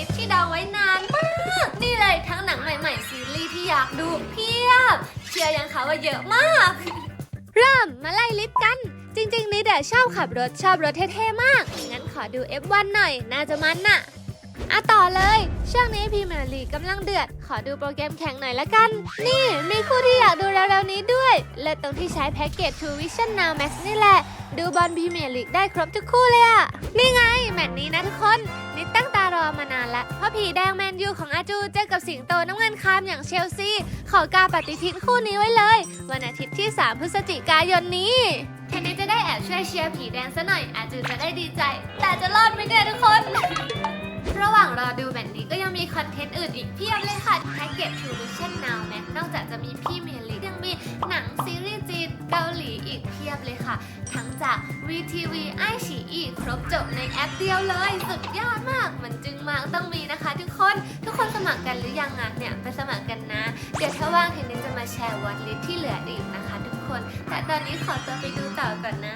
ลิสต์ที่เดาไว้นานมาก นี่เลยทั้งหนังใหม่ๆ ซีรีส์ที่อยากดูเพียบ เชื่อยังคะว่าเยอะมาก เริ่มมาไล่ลิสต์กัน จริงๆนี่แต่ชอบขับรถชอบรถเท่ๆมาก งั้นขอดู F1 หน่อย น่าจะมันน่ะอะต่อเลย ช่วงนี้พีเมลีกกำลังเดือด ขอดูโปรแกรมแข่งหน่อยละกัน นี่มีคู่ที่อยากดูเร็วๆนี้ด้วย และตรงที่ใช้แพ็กเกจ True Vision Now Max นี่แหละ ดูบอลพีเมลีกได้ครบทุกคู่เลยอะนี่ไง แมตช์นี้นะทุกคนารอมานานละเพราะผีแดงแมนยูของอาจูเจอกับสิงโตน้ำเงินคามอย่างเชลซีขอกาปฏิทินคู่นี้ไว้เลย วันอาทิตย์ที่ 3 พฤศจิกายนนี้เทนนี้จะได้แอบช่วยเชียร์ผีแดงซะหน่อย อาจูจะได้ดีใจ แต่จะรอดไหมเนี่ยทุกคน ระหว่างรอดูแบบนี้ก็ยังมีคอนเทนต์อื่นอีกเพียบเลยค่ะแพ็กเกจ True Vision Now Max นอกจากจะมีพี่เมียลียังมีหนังซีรีส์จีนเกาหลีอีกเพียบเลยค่ะ ทั้งจาก VTV ไอฉีอีค รบจบในแอปเดียวเลย สุดยอดมาก มันจึงมากต้องมีนะคะ ทุกคน ทุกคนสมัครกันหรือยังอะเนี่ยไปสมัครกันนะ เดี๋ยวถ้าว่างทีนี้จะมาแชร์วันลิสที่เหลืออีกนะคะ ทุกคน แต่ตอนนี้ขอตัวไปดูต่อก่อนนะ